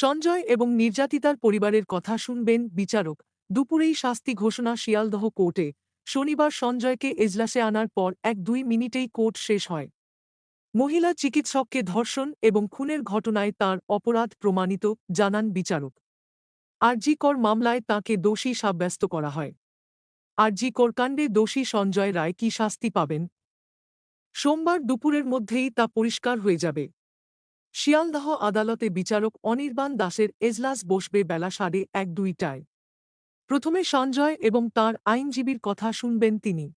সঞ্জয় এবং নির্যাতিতার পরিবারের কথা শুনবেন বিচারক। দুপুরেই শাস্তি ঘোষণা শিয়ালদহ কোর্টে। শনিবার সঞ্জয়কে এজলাসে আনার পর এক দুই মিনিটেই কোর্ট শেষ হয়। মহিলা চিকিৎসককে ধর্ষণ এবং খুনের ঘটনায় তার অপরাধ প্রমাণিত, জানান বিচারক। আরজিকর মামলায় তাকে দোষী সাব্যস্ত করা হয়। আরজিকর কাণ্ডে দোষী সঞ্জয় রায় কি শাস্তি পাবেন? সোমবার দুপুরের মধ্যেই তা পরিষ্কার হয়ে যাবে। শিয়ালদহ আদালতে বিচারক অনির্বাণ দাসের এজলাস বসবে বেলা সাড়ে এক দুইটায়। প্রথমে সঞ্জয় এবং তার আইনজীবীর কথা শুনবেন তিনি।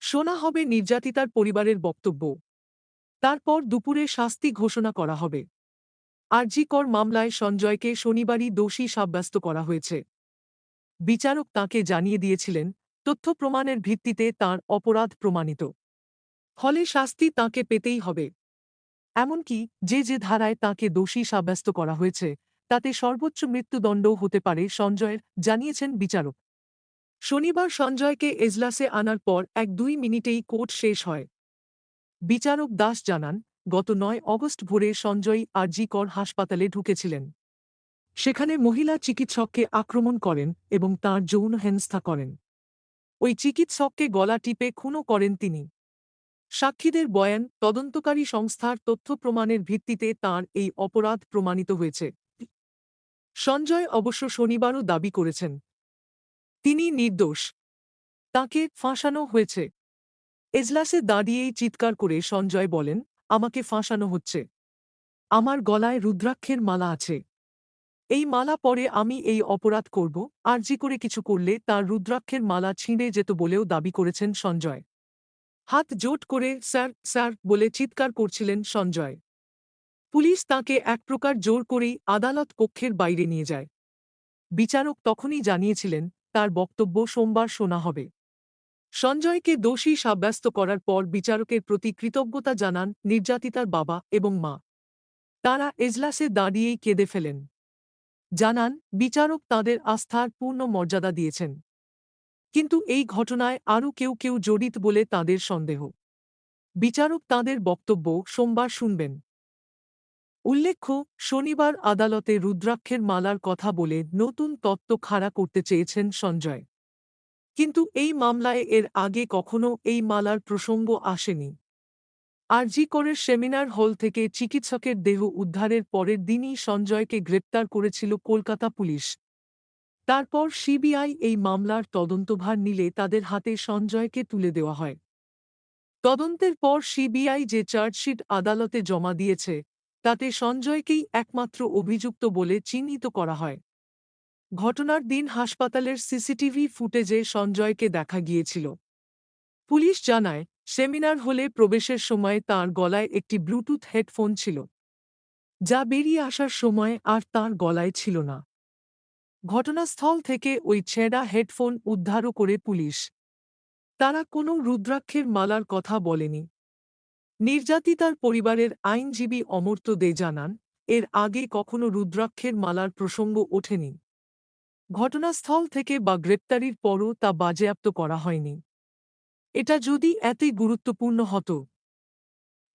শোনা হবে নির্যাতিতার পরিবারের বক্তব্য। তারপর দুপুরে শাস্তি ঘোষণা করা হবে। আরজিকর মামলায় সঞ্জয়কে শনিবারই দোষী সাব্যস্ত করা হয়েছে। বিচারক তাকে জানিয়ে দিয়েছিলেন, তথ্য প্রমাণের ভিত্তিতে তার অপরাধ প্রমাণিত। ফলে শাস্তি তাকে পেতেই হবে। এমনকি যে যে ধারায় তাকে দোষী সাব্যস্ত করা হয়েছে, তাতে সর্বোচ্চ মৃত্যুদণ্ডও হতে পারে সঞ্জয়ের, জানিয়েছেন বিচারক। শনিবার সঞ্জয়কে এজলাসে আনার পর এক দুই মিনিটেই কোর্ট শেষ হয়। বিচারক দাস জানান, গত নয় অগস্ট ভোরে সঞ্জয় আরজিকর হাসপাতালে ঢুকেছিলেন। সেখানে মহিলা চিকিৎসককে আক্রমণ করেন এবং তাঁর যৌন হেনস্থা করেন। ওই চিকিৎসককে গলা টিপে খুনও করেন তিনি। সাক্ষীদের বয়ান, তদন্তকারী সংস্থার তথ্য প্রমাণের ভিত্তিতে তার এই অপরাধ প্রমাণিত হয়েছে। সঞ্জয় অবশ্য শনিবারও দাবি করেছেন। তিনি নির্দোষ। তাকে ফাঁসানো হয়েছে। এজলাসে দাঁড়িয়েই চিৎকার করে সঞ্জয় বলেন, আমাকে ফাঁসানো হচ্ছে। আমার গলায় রুদ্রাক্ষের মালা আছে। এই মালা পরে আমি এই অপরাধ করব। আর জি করে কিছু করলে তার রুদ্রাক্ষের মালা ছিঁড়ে যেত বলেও দাবি করেছেন সঞ্জয়। হাত জোট করে, স্যার স্যার, বলে চিৎকার করছিলেন সঞ্জয়। পুলিশ তাকে এক প্রকার জোর করেই আদালত কক্ষের বাইরে নিয়ে যায়। বিচারক তখনই জানিয়েছিলেন, তার বক্তব্য সোমবার শোনা হবে। সঞ্জয়কে দোষী সাব্যস্ত করার পর বিচারকের প্রতি কৃতজ্ঞতা জানান নির্যাতিতার বাবা এবং মা। তারা এজলাসে দাঁড়িয়েই কেঁদে ফেলেন। জানান, বিচারক তাদের আস্থার পূর্ণ মর্যাদা দিয়েছেন। কিন্তু এই ঘটনায় আরও কেউ কেউ জড়িত বলে তাদের সন্দেহ। বিচারক তাদের বক্তব্য সোমবার শুনবেন। উল্লেখ্য, শনিবার আদালতে রুদ্রাক্ষের মালার কথা বলে নতুন তত্ত্ব খাড়া করতে চেয়েছেন সঞ্জয়। কিন্তু এই মামলায় এর আগে কখনো এই মালার প্রসঙ্গ আসেনি। আরজি করের সেমিনার হল থেকে চিকিৎসকের দেহ উদ্ধারের পরের দিনই সঞ্জয়কে গ্রেপ্তার করেছিল কলকাতা পুলিশ। তারপর সিবিআই এই মামলার তদন্তভার নিলে তাদের হাতে সঞ্জয়কে তুলে দেওয়া হয়। তদন্তের পর সিবিআই যে চার্জশিট আদালতে জমা দিয়েছে, তাতে সঞ্জয়কেই একমাত্র অভিযুক্ত বলে চিহ্নিত করা হয়। ঘটনার দিন হাসপাতালের সিসিটিভি ফুটেজে সঞ্জয়কে দেখা গিয়েছিল। পুলিশ জানায়, সেমিনার হলে প্রবেশের সময় তার গলায় একটি ব্লুটুথ হেডফোন ছিল। যা বেরিয়ে আসার সময় আর তার গলায় ছিল না। ঘটনাস্থল থেকে ওই ছেঁড়া হেডফোন উদ্ধারও করে পুলিশ। তারা কোনো রুদ্রাক্ষের মালার কথা বলেনি। নির্যাতিতার পরিবারের আইনজীবী অমর্ত্য দে জানান, এর আগে কখনো রুদ্রাক্ষের মালার প্রসঙ্গ ওঠেনি। ঘটনাস্থল থেকে বা গ্রেপ্তারির পরও তা বাজেয়াপ্ত করা হয়নি। এটা যদি এতই গুরুত্বপূর্ণ হতো,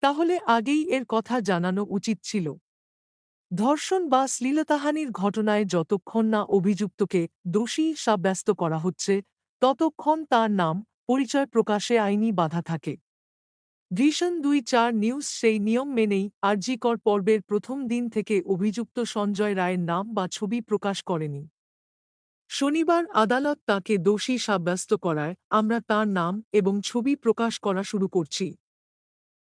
তাহলে আগেই এর কথা জানানো উচিত ছিল। ধর্ষণ বা শ্লীলতাহানির ঘটনায় যতক্ষণ না অভিযুক্তকে দোষী সাব্যস্ত করা হচ্ছে, ততক্ষণ তার নাম পরিচয় প্রকাশে আইনি বাধা থাকে। ভিশন দুই চার নিউজ সেই নিয়ম মেনেই আরজিকর পর্বের প্রথম দিন থেকে অভিযুক্ত সঞ্জয় রায়ের নাম বা ছবি প্রকাশ করেনি। শনিবার আদালত তাকে দোষী সাব্যস্ত করায় আমরা তার নাম এবং ছবি প্রকাশ করা শুরু করছি।